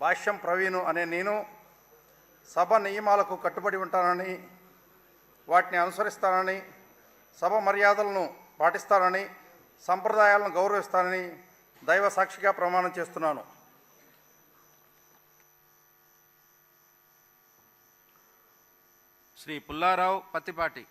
భాష్యం ప్రవీణు అనే నేను సభ నియమాలకు కట్టుబడి ఉంటానని వాటిని అనుసరిస్తానని సభ మర్యాదలను పాటిస్తానని సంప్రదాయాలను గౌరవిస్తానని దైవ సాక్షిగా ప్రమాణం చేస్తున్నాను. శ్రీ పుల్లారావు పత్తిపాటి.